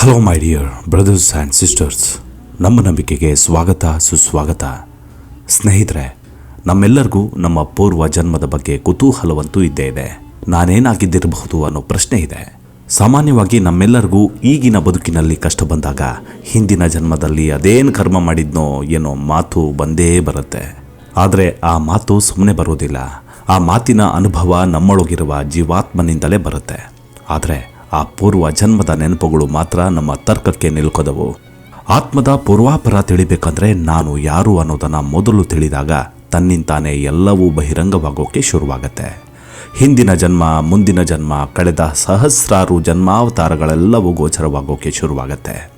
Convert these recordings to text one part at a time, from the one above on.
Hello my dear brothers and sisters ನಮ್ಮ ನಂಬಿಕೆಗೆ ಸ್ವಾಗತ, ಸುಸ್ವಾಗತ. ಸ್ನೇಹಿತರೆ, ನಮ್ಮೆಲ್ಲರಿಗೂ ನಮ್ಮ ಪೂರ್ವ ಜನ್ಮದ ಬಗ್ಗೆ ಕುತೂಹಲವಂತೂ ಇದ್ದೇ ಇದೆ ನಾನೇನಾಗಿದ್ದಿರಬಹುದು ಅನ್ನೋ ಪ್ರಶ್ನೆ ಇದೆ. ಸಾಮಾನ್ಯವಾಗಿ ನಮ್ಮೆಲ್ಲರಿಗೂ ಈಗಿನ ಬದುಕಿನಲ್ಲಿ ಕಷ್ಟ ಬಂದಾಗ ಹಿಂದಿನ ಜನ್ಮದಲ್ಲಿ ಅದೇನು ಕರ್ಮ ಮಾಡಿದ್ನೋ ಏನೋ ಮಾತು ಬಂದೇ ಬರುತ್ತೆ. ಆದರೆ ಆ ಮಾತು ಸುಮ್ಮನೆ ಬರೋದಿಲ್ಲ. ಆ ಮಾತಿನ ಅನುಭವ ನಮ್ಮೊಳಗಿರುವ ಜೀವಾತ್ಮನಿಂದಲೇ ಬರುತ್ತೆ. ಆದರೆ ಆ ಪೂರ್ವ ಜನ್ಮದ ನೆನಪುಗಳು ಮಾತ್ರ ನಮ್ಮ ತರ್ಕಕ್ಕೆ ನಿಲ್ಕೋದವು. ಆತ್ಮದ ಪೂರ್ವಾಪರ ತಿಳಿಬೇಕಂದ್ರೆ ನಾನು ಯಾರು ಅನ್ನೋದನ್ನು ಮೊದಲು ತಿಳಿದಾಗ ತನ್ನಿಂತಾನೇ ಎಲ್ಲವೂ ಬಹಿರಂಗವಾಗೋಕೆ ಶುರುವಾಗತ್ತೆ. ಹಿಂದಿನ ಜನ್ಮ, ಮುಂದಿನ ಜನ್ಮ, ಕಳೆದ ಸಹಸ್ರಾರು ಜನ್ಮಾವತಾರಗಳೆಲ್ಲವೂ ಗೋಚರವಾಗೋಕೆ ಶುರುವಾಗತ್ತೆ.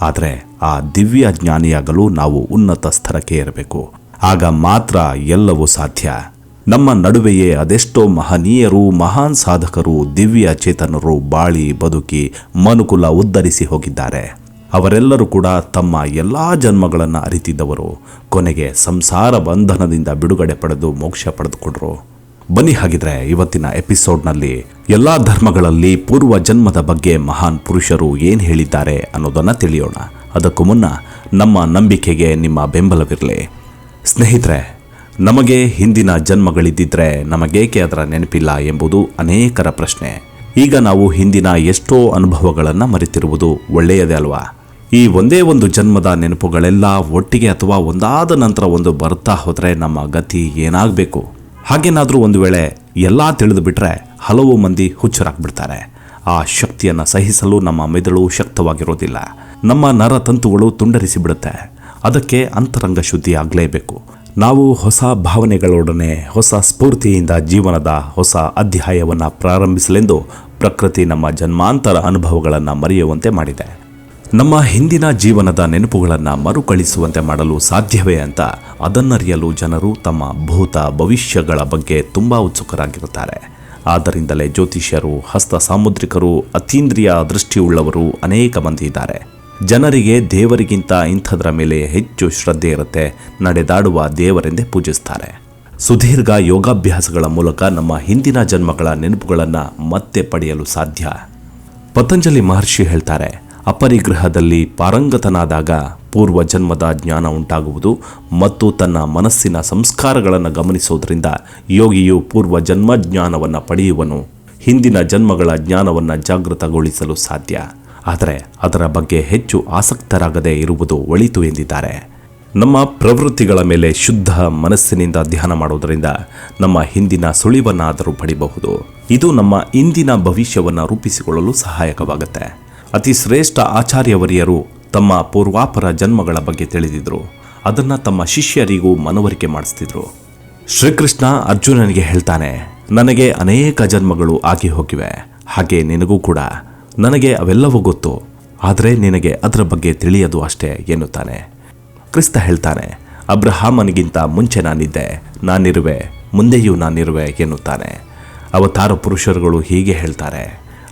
ಆದರೆ ಆ ದಿವ್ಯ ಜ್ಞಾನಿಯಾಗಲು ನಾವು ಉನ್ನತ ಸ್ತರಕ್ಕೆ ಇರಬೇಕು ಆಗ ಮಾತ್ರ ಎಲ್ಲವೂ ಸಾಧ್ಯ. ನಮ್ಮ ನಡುವೆಯೇ ಅದೆಷ್ಟೋ ಮಹನೀಯರು, ಮಹಾನ್ ಸಾಧಕರು ದಿವ್ಯ ಚೇತನರು ಬಾಳಿ ಬದುಕಿ ಮನುಕುಲ ಉದ್ಧರಿಸಿ ಹೋಗಿದ್ದಾರೆ. ಅವರೆಲ್ಲರೂ ಕೂಡ ತಮ್ಮ ಎಲ್ಲ ಜನ್ಮಗಳನ್ನು ಅರಿತಿದ್ದವರು. ಕೊನೆಗೆ ಸಂಸಾರ ಬಂಧನದಿಂದ ಬಿಡುಗಡೆ ಪಡೆದು ಮೋಕ್ಷ ಪಡೆದುಕೊಂಡ್ರು. ಬನ್ನಿ ಹಾಗಿದ್ರೆ ಇವತ್ತಿನ ಎಪಿಸೋಡ್ನಲ್ಲಿ ಎಲ್ಲ ಧರ್ಮಗಳಲ್ಲಿ ಪೂರ್ವ ಜನ್ಮದ ಬಗ್ಗೆ ಮಹಾನ್ ಪುರುಷರು ಏನು ಹೇಳಿದ್ದಾರೆ ಅನ್ನೋದನ್ನ ತಿಳಿಯೋಣ. ಅದಕ್ಕೂ ಮುನ್ನ ನಮ್ಮ ನಂಬಿಕೆಗೆ ನಿಮ್ಮ ಬೆಂಬಲವಿರಲಿ. ಸ್ನೇಹಿತರೆ ನಮಗೆ ಹಿಂದಿನ ಜನ್ಮಗಳಿದ್ದಿದ್ರೆ ನಮಗೇಕೆ ಅದರ ನೆನಪಿಲ್ಲ ಎಂಬುದು ಅನೇಕರ ಪ್ರಶ್ನೆ. ಈಗ ನಾವು ಹಿಂದಿನ ಎಷ್ಟೋ ಅನುಭವಗಳನ್ನು ಮರೆತಿರುವುದು ಒಳ್ಳೆಯದೇ ಅಲ್ವಾ? ಈ ಒಂದೇ ಒಂದು ಜನ್ಮದ ನೆನಪುಗಳೆಲ್ಲ ಒಟ್ಟಿಗೆ ಅಥವಾ ಒಂದಾದ ನಂತರ ಒಂದು ಬರ್ತಾ ಹೋದರೆ ನಮ್ಮ ಗತಿ ಏನಾಗಬೇಕು? ಹಾಗೇನಾದರೂ ಒಂದು ವೇಳೆ ಎಲ್ಲ ತಿಳಿದುಬಿಟ್ರೆ ಹಲವು ಮಂದಿ ಹುಚ್ಚರಾಗ್ಬಿಡ್ತಾರೆ. ಆ ಶಕ್ತಿಯನ್ನು ಸಹಿಸಲು ನಮ್ಮ ಮೆದುಳು ಶಕ್ತವಾಗಿರೋದಿಲ್ಲ. ನಮ್ಮ ನರತಂತುಗಳು ತುಂಡರಿಸಿ ಬಿಡುತ್ತೆ ಅದಕ್ಕೆ ಅಂತರಂಗ ಶುದ್ಧಿ ಆಗಲೇಬೇಕು ನಾವು ಹೊಸ ಭಾವನೆಗಳೊಡನೆ, ಹೊಸ ಸ್ಫೂರ್ತಿಯಿಂದ ಜೀವನದ ಹೊಸ ಅಧ್ಯಾಯವನ್ನು ಪ್ರಾರಂಭಿಸಲೆಂದು ಪ್ರಕೃತಿ ನಮ್ಮ ಜನ್ಮಾಂತರ ಅನುಭವಗಳನ್ನು ಮರೆಯುವಂತೆ ಮಾಡಿದೆ. ನಮ್ಮ ಹಿಂದಿನ ಜೀವನದ ನೆನಪುಗಳನ್ನು ಮರುಕಳಿಸುವಂತೆ ಮಾಡಲು ಸಾಧ್ಯವೇ ಅಂತ ಅದನ್ನರಿಯಲು ಜನರು ತಮ್ಮ ಭೂತ ಭವಿಷ್ಯಗಳ ಬಗ್ಗೆ ತುಂಬ ಉತ್ಸುಕರಾಗಿರುತ್ತಾರೆ. ಆದ್ದರಿಂದಲೇ ಜ್ಯೋತಿಷ್ಯರು, ಹಸ್ತ ಸಾಮುದ್ರಿಕರು, ಅತೀಂದ್ರಿಯ ದೃಷ್ಟಿಯುಳ್ಳವರು ಅನೇಕ ಮಂದಿ ಇದ್ದಾರೆ. ಜನರಿಗೆ ದೇವರಿಗಿಂತ ಇಂಥದ್ರ ಮೇಲೆ ಹೆಚ್ಚು ಶ್ರದ್ಧೆ ಇರುತ್ತೆ. ನಡೆದಾಡುವ ದೇವರೆಂದೇ ಪೂಜಿಸ್ತಾರೆ. ಸುದೀರ್ಘ ಯೋಗಾಭ್ಯಾಸಗಳ ಮೂಲಕ ನಮ್ಮ ಹಿಂದಿನ ಜನ್ಮಗಳ ನೆನಪುಗಳನ್ನು ಮತ್ತೆ ಪಡೆಯಲು ಸಾಧ್ಯ. ಪತಂಜಲಿ ಮಹರ್ಷಿ ಹೇಳ್ತಾರೆ, ಅಪರಿಗ್ರಹದಲ್ಲಿ ಪಾರಂಗತನಾದಾಗ ಪೂರ್ವ ಜನ್ಮದ ಜ್ಞಾನ ಉಂಟಾಗುವುದು ಮತ್ತು ತನ್ನ ಮನಸ್ಸಿನ ಸಂಸ್ಕಾರಗಳನ್ನು ಗಮನಿಸುವುದರಿಂದ ಯೋಗಿಯು ಪೂರ್ವ ಜನ್ಮ ಜ್ಞಾನವನ್ನು ಪಡೆಯುವನು. ಹಿಂದಿನ ಜನ್ಮಗಳ ಜ್ಞಾನವನ್ನು ಜಾಗೃತಗೊಳಿಸಲು ಸಾಧ್ಯ. ಆದರೆ ಅದರ ಬಗ್ಗೆ ಹೆಚ್ಚು ಆಸಕ್ತರಾಗದೇ ಇರುವುದು ಒಳಿತು ಎಂದಿದ್ದಾರೆ. ನಮ್ಮ ಪ್ರವೃತ್ತಿಗಳ ಮೇಲೆ ಶುದ್ಧ ಮನಸ್ಸಿನಿಂದ ಧ್ಯಾನ ಮಾಡುವುದರಿಂದ ನಮ್ಮ ಹಿಂದಿನ ಸುಳಿವನ್ನಾದರೂ ಪಡಿಬಹುದು. ಇದು ನಮ್ಮ ಇಂದಿನ ಭವಿಷ್ಯವನ್ನು ರೂಪಿಸಿಕೊಳ್ಳಲು ಸಹಾಯಕವಾಗುತ್ತೆ. ಅತಿ ಶ್ರೇಷ್ಠ ಆಚಾರ್ಯವರಿಯರು ತಮ್ಮ ಪೂರ್ವಾಪರ ಜನ್ಮಗಳ ಬಗ್ಗೆ ತಿಳಿದಿದ್ರು. ಅದನ್ನು ತಮ್ಮ ಶಿಷ್ಯರಿಗೂ ಮನವರಿಕೆ ಮಾಡಿಸ್ತಿದ್ರು. ಶ್ರೀಕೃಷ್ಣ ಅರ್ಜುನನಿಗೆ ಹೇಳ್ತಾನೆ, ನನಗೆ ಅನೇಕ ಜನ್ಮಗಳು ಆಗಿ ಹೋಗಿವೆ. ಹಾಗೆ ನಿನಗೂ ಕೂಡ. ನನಗೆ ಅವೆಲ್ಲವೂ ಗೊತ್ತು, ಆದರೆ ನಿನಗೆ ಅದರ ಬಗ್ಗೆ ತಿಳಿಯದು ಅಷ್ಟೇ ಎನ್ನುತ್ತಾನೆ. ಕ್ರಿಸ್ತ ಹೇಳ್ತಾನೆ, ಅಬ್ರಹಾಮನಿಗಿಂತ ಮುಂಚೆ ನಾನಿದ್ದೆ, ನಾನಿರುವೆ, ಮುಂದೆಯೂ ನಾನಿರುವೆ, ಎನ್ನುತ್ತಾನೆ. ಅವತಾರ ಪುರುಷರುಗಳು ಹೀಗೆ ಹೇಳ್ತಾರೆ,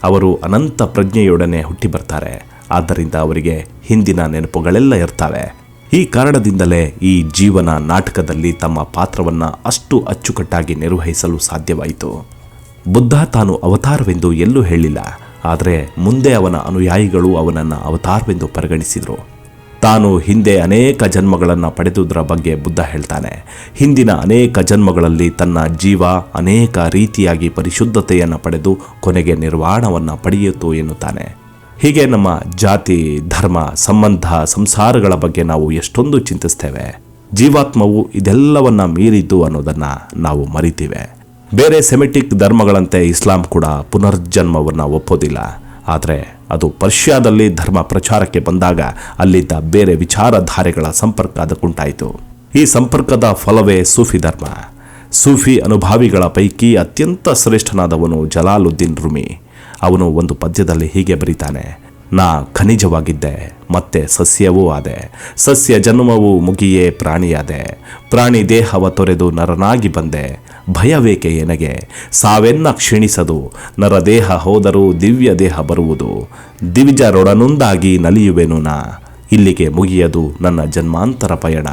ಅವರು ಅನಂತ ಪ್ರಜ್ಞೆಯೊಡನೆ ಹುಟ್ಟಿ ಬರ್ತಾರೆ, ಆದ್ದರಿಂದ ಅವರಿಗೆ ಹಿಂದಿನ ನೆನಪುಗಳೆಲ್ಲ ಇರ್ತವೆ. ಈ ಕಾರಣದಿಂದಲೇ ಈ ಜೀವನ ನಾಟಕದಲ್ಲಿ ತಮ್ಮ ಪಾತ್ರವನ್ನು ಅಷ್ಟು ಅಚ್ಚುಕಟ್ಟಾಗಿ ನಿರ್ವಹಿಸಲು ಸಾಧ್ಯವಾಯಿತು. ಬುದ್ಧ ತಾನು ಅವತಾರವೆಂದು ಎಲ್ಲೂ ಹೇಳಿಲ್ಲ ಆದರೆ ಮುಂದೆ ಅವನ ಅನುಯಾಯಿಗಳು ಅವನನ್ನು ಅವತಾರವೆಂದು ಪರಿಗಣಿಸಿದರು. ತಾನು ಹಿಂದೆ ಅನೇಕ ಜನ್ಮಗಳನ್ನು ಪಡೆದುದರ ಬಗ್ಗೆ ಬುದ್ಧ ಹೇಳ್ತಾನೆ. ಹಿಂದಿನ ಅನೇಕ ಜನ್ಮಗಳಲ್ಲಿ ತನ್ನ ಜೀವ ಅನೇಕ ರೀತಿಯಾಗಿ ಪರಿಶುದ್ಧತೆಯನ್ನು ಪಡೆದು ಕೊನೆಗೆ ನಿರ್ವಾಣವನ್ನು ಪಡೆಯಿತು ಎನ್ನುತ್ತಾನೆ. ಹೀಗೆ ನಮ್ಮ ಜಾತಿ, ಧರ್ಮ, ಸಂಬಂಧ, ಸಂಸಾರಗಳ ಬಗ್ಗೆ ನಾವು ಎಷ್ಟೊಂದು ಚಿಂತಿಸ್ತೇವೆ. ಜೀವಾತ್ಮವು ಇದೆಲ್ಲವನ್ನ ಮೀರಿದ್ದು ಅನ್ನೋದನ್ನು ನಾವು ಮರಿತೀವೆ. ಬೇರೆ ಸೆಮೆಟಿಕ್ ಧರ್ಮಗಳಂತೆ ಇಸ್ಲಾಂ ಕೂಡ ಪುನರ್ಜನ್ಮವನ್ನು ಒಪ್ಪೋದಿಲ್ಲ. ಆದರೆ ಅದು ಪರ್ಷಿಯಾದಲ್ಲಿ ಧರ್ಮ ಪ್ರಚಾರಕ್ಕೆ ಬಂದಾಗ ಅಲ್ಲಿದ್ದ ಬೇರೆ ವಿಚಾರಧಾರೆಗಳ ಸಂಪರ್ಕ ಅದಕ್ಕುಂಟಾಯಿತು. ಈ ಸಂಪರ್ಕದ ಫಲವೇ ಸೂಫಿ ಧರ್ಮ. ಸೂಫಿ ಅನುಭಾವಿಗಳ ಪೈಕಿ ಅತ್ಯಂತ ಶ್ರೇಷ್ಠನಾದವನು ಜಲಾಲುದ್ದೀನ್ ರುಮಿ. ಅವನು ಒಂದು ಪದ್ಯದಲ್ಲಿ ಹೀಗೆ ಬರೀತಾನೆ, ನಾ ಖನಿಜವಾಗಿದ್ದೆ, ಮತ್ತೆ ಸಸ್ಯವೂ ಆದೆ. ಸಸ್ಯ ಜನ್ಮವು ಮುಗಿಯೇ ಪ್ರಾಣಿಯಾದೆ. ಪ್ರಾಣಿ ದೇಹವ ತೊರೆದು ನರನಾಗಿ ಬಂದೆ. ಭಯವೇಕೆ ಎನಗೆ? ಸಾವೆನ್ನ ಕ್ಷೀಣಿಸದು, ನರದೇಹ ಹೋದರೂ ದಿವ್ಯ ದೇಹ ಬರುವುದು. ದಿವಿಜರೊಡನೊಂದಾಗಿ ನಲಿಯುವೆನು ನಾ. ಇಲ್ಲಿಗೆ ಮುಗಿಯದು ನನ್ನ ಜನ್ಮಾಂತರ ಪಯಣ.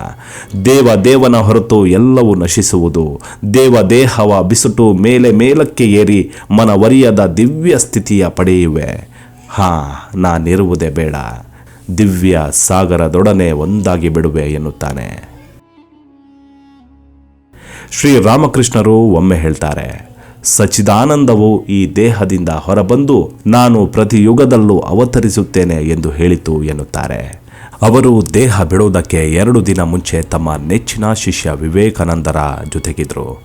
ದೇವ ದೇವನ ಹೊರತು ಎಲ್ಲವೂ ನಶಿಸುವುದು. ದೇವ ದೇಹವ ಬಿಸುಟು ಮೇಲೆ ಮೇಲಕ್ಕೆ ಏರಿ ಮನವರಿಯದ ದಿವ್ಯ ಸ್ಥಿತಿಯ ಪಡೆಯುವೆ. ಹಾ, ನಾನಿರುವುದೇ ಬೇಡ. ದಿವ್ಯ ಸಾಗರದೊಡನೆ ಒಂದಾಗಿ ಬಿಡುವೆ ಎನ್ನುತ್ತಾನೆ. ಶ್ರೀರಾಮಕೃಷ್ಣರು ಒಮ್ಮೆ ಹೇಳ್ತಾರೆ ಸಚಿದಾನಂದವು ಈ ದೇಹದಿಂದ ಹೊರಬಂದು ನಾನು ಪ್ರತಿ ಯುಗದಲ್ಲೂ ಅವತರಿಸುತ್ತೇನೆ ಎಂದು ಹೇಳಿತು ಎನ್ನುತ್ತಾರೆ. ಅವರು ದೇಹ ಬಿಡುವುದಕ್ಕೆ ಎರಡು ದಿನ ಮುಂಚೆ ತಮ್ಮ ನೆಚ್ಚಿನ ಶಿಷ್ಯ ವಿವೇಕಾನಂದರ ಜೊತೆಗಿದ್ರು.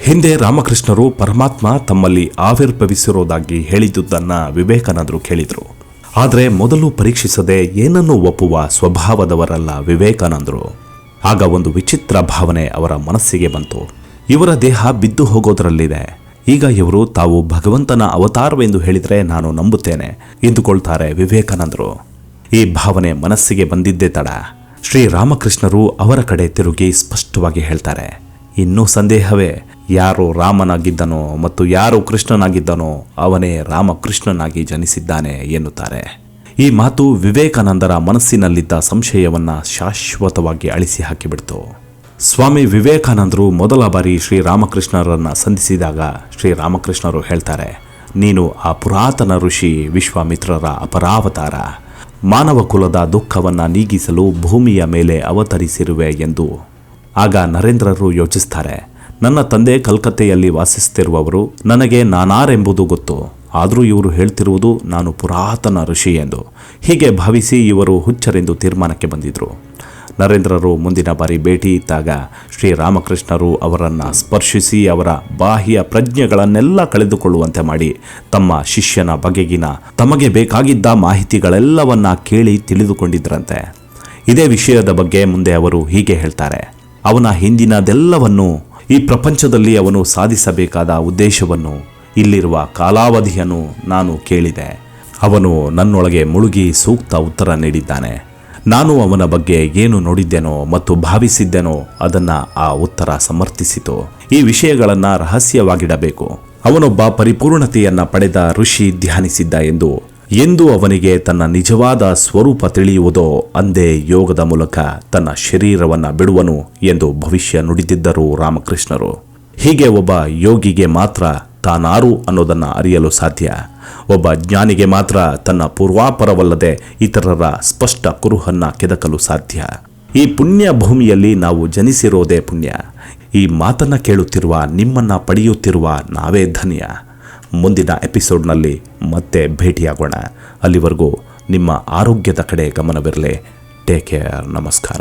ಹಿಂದೆ ರಾಮಕೃಷ್ಣರು ಪರಮಾತ್ಮ ತಮ್ಮಲ್ಲಿ ಆವಿರ್ಭವಿಸಿರೋದಾಗಿ ಹೇಳಿದ್ದುದನ್ನು ವಿವೇಕಾನಂದರು ಕೇಳಿದರು. ಆದರೆ ಮೊದಲು ಪರೀಕ್ಷಿಸದೆ ಏನನ್ನೂ ಒಪ್ಪುವ ಸ್ವಭಾವದವರಲ್ಲ ವಿವೇಕಾನಂದರು. ಆಗ ಒಂದು ವಿಚಿತ್ರ ಭಾವನೆ ಅವರ ಮನಸ್ಸಿಗೆ ಬಂತು. ಇವರ ದೇಹ ಬಿದ್ದು ಹೋಗೋದರಲ್ಲಿದೆ. ಈಗ ಇವರು ತಾವು ಭಗವಂತನ ಅವತಾರವೆಂದು ಹೇಳಿದರೆ ನಾನು ನಂಬುತ್ತೇನೆ, ಎಂದುಕೊಳ್ತಾರೆ ವಿವೇಕಾನಂದರು. ಈ ಭಾವನೆ ಮನಸ್ಸಿಗೆ ಬಂದಿದ್ದೇ ತಡ. ಶ್ರೀರಾಮಕೃಷ್ಣರು ಅವರ ಕಡೆ ತಿರುಗಿ ಸ್ಪಷ್ಟವಾಗಿ ಹೇಳ್ತಾರೆ, ಇನ್ನೂ ಸಂದೇಹವೇ, ಯಾರು ರಾಮನಾಗಿದ್ದನೋ ಮತ್ತು ಯಾರು ಕೃಷ್ಣನಾಗಿದ್ದನೋ ಅವನೇ ರಾಮಕೃಷ್ಣನಾಗಿ ಜನಿಸಿದ್ದಾನೆ, ಎನ್ನುತ್ತಾರೆ. ಈ ಮಾತು ವಿವೇಕಾನಂದರ ಮನಸ್ಸಿನಲ್ಲಿದ್ದ ಸಂಶಯವನ್ನ ಶಾಶ್ವತವಾಗಿ ಅಳಿಸಿ ಹಾಕಿಬಿಡ್ತು. ಸ್ವಾಮಿ ವಿವೇಕಾನಂದರು ಮೊದಲ ಬಾರಿ ಶ್ರೀರಾಮಕೃಷ್ಣರನ್ನು ಸಂಧಿಸಿದಾಗ ಶ್ರೀರಾಮಕೃಷ್ಣರು ಹೇಳ್ತಾರೆ, ನೀನು ಆ ಪುರಾತನ ಋಷಿ ವಿಶ್ವಾಮಿತ್ರರ ಅಪರಾವತಾರ. ಮಾನವ ಕುಲದ ದುಃಖವನ್ನು ನೀಗಿಸಲು ಭೂಮಿಯ ಮೇಲೆ ಅವತರಿಸಿರುವೆ ಎಂದು. ಆಗ ನರೇಂದ್ರರು ಯೋಚಿಸ್ತಾರೆ, ನನ್ನ ತಂದೆ ಕಲ್ಕತ್ತೆಯಲ್ಲಿ ವಾಸಿಸುತ್ತಿರುವವರು ನನಗೆ ನಾನಾರೆಂಬುದು ಗೊತ್ತು. ಆದರೂ ಇವರು ಹೇಳ್ತಿರುವುದು, ನಾನು ಪುರಾತನ ಋಷಿ ಎಂದು. ಹೀಗೆ ಭಾವಿಸಿ ಇವರು ಹುಚ್ಚರೆಂದು ತೀರ್ಮಾನಕ್ಕೆ ಬಂದಿದ್ದರು ನರೇಂದ್ರರು ಮುಂದಿನ ಬಾರಿ ಭೇಟಿ ಇದ್ದಾಗ ಶ್ರೀರಾಮಕೃಷ್ಣರು ಅವರನ್ನು ಸ್ಪರ್ಶಿಸಿ ಅವರ ಬಾಹ್ಯ ಪ್ರಜ್ಞೆಗಳನ್ನೆಲ್ಲ ಕಳೆದುಕೊಳ್ಳುವಂತೆ ಮಾಡಿ ತಮ್ಮ ಶಿಷ್ಯನ ಬಗೆಗಿನ ತಮಗೆ ಬೇಕಾಗಿದ್ದ ಮಾಹಿತಿಗಳೆಲ್ಲವನ್ನ ಕೇಳಿ ತಿಳಿದುಕೊಂಡಿದ್ದರಂತೆ ಇದೇ ವಿಷಯದ ಬಗ್ಗೆ ಮುಂದೆ ಅವರು ಹೀಗೆ ಹೇಳ್ತಾರೆ. ಅವನ ಹಿಂದಿನದೆಲ್ಲವನ್ನು ಈ ಪ್ರಪಂಚದಲ್ಲಿ ಅವನು ಸಾಧಿಸಬೇಕಾದ ಉದ್ದೇಶವನ್ನು ಇಲ್ಲಿರುವ ಕಾಲಾವಧಿಯನ್ನು ನಾನು ಕೇಳಿದೆ. ಅವನು ನನ್ನೊಳಗೆ ಮುಳುಗಿ ಸೂಕ್ತ ಉತ್ತರ ನೀಡಿದ್ದಾನೆ. ನಾನು ಅವನ ಬಗ್ಗೆ ಏನು ನೋಡಿದ್ದೇನೋ ಮತ್ತು ಭಾವಿಸಿದ್ದೇನೋ ಅದನ್ನ ಆ ಉತ್ತರ ಸಮರ್ಥಿಸಿತು. ಈ ವಿಷಯಗಳನ್ನ ರಹಸ್ಯವಾಗಿಡಬೇಕು. ಅವನೊಬ್ಬ ಪರಿಪೂರ್ಣತೆಯನ್ನ ಪಡೆದ ಋಷಿ ಧ್ಯಾನಿಸಿದ್ದ ಎಂದು ಎಂದು ಅವನಿಗೆ ತನ್ನ ನಿಜವಾದ ಸ್ವರೂಪ ತಿಳಿಯುವುದೋ ಅಂದೇ ಯೋಗದ ಮೂಲಕ ತನ್ನ ಶರೀರವನ್ನ ಬಿಡುವನು ಎಂದು ಭವಿಷ್ಯ ನುಡಿದಿದ್ದರು ರಾಮಕೃಷ್ಣರು. ಹೀಗೆ ಒಬ್ಬ ಯೋಗಿಗೆ ಮಾತ್ರ ತಾನಾರು ಅನ್ನೋದನ್ನು ಅರಿಯಲು ಸಾಧ್ಯ. ಒಬ್ಬ ಜ್ಞಾನಿಗೆ ಮಾತ್ರ ತನ್ನ ಪೂರ್ವಾಪರವಲ್ಲದೆ ಇತರರ ಸ್ಪಷ್ಟ ಕುರುಹನ್ನ ಕೆದಕಲು ಸಾಧ್ಯ. ಈ ಪುಣ್ಯ ಭೂಮಿಯಲ್ಲಿ ನಾವು ಜನಿಸಿರೋದೇ ಪುಣ್ಯ. ಈ ಮಾತನ್ನು ಕೇಳುತ್ತಿರುವ ನಿಮ್ಮನ್ನ ಪಡೆಯುತ್ತಿರುವ ನಾವೇ ಧನ್ಯ. ಮುಂದಿನ ಎಪಿಸೋಡ್ನಲ್ಲಿ ಮತ್ತೆ ಭೇಟಿಯಾಗೋಣ. ಅಲ್ಲಿವರೆಗೂ ನಿಮ್ಮ ಆರೋಗ್ಯದ ಕಡೆ ಗಮನವಿರಲಿ. ಟೇಕ್ ಕೇರ್ ನಮಸ್ಕಾರ.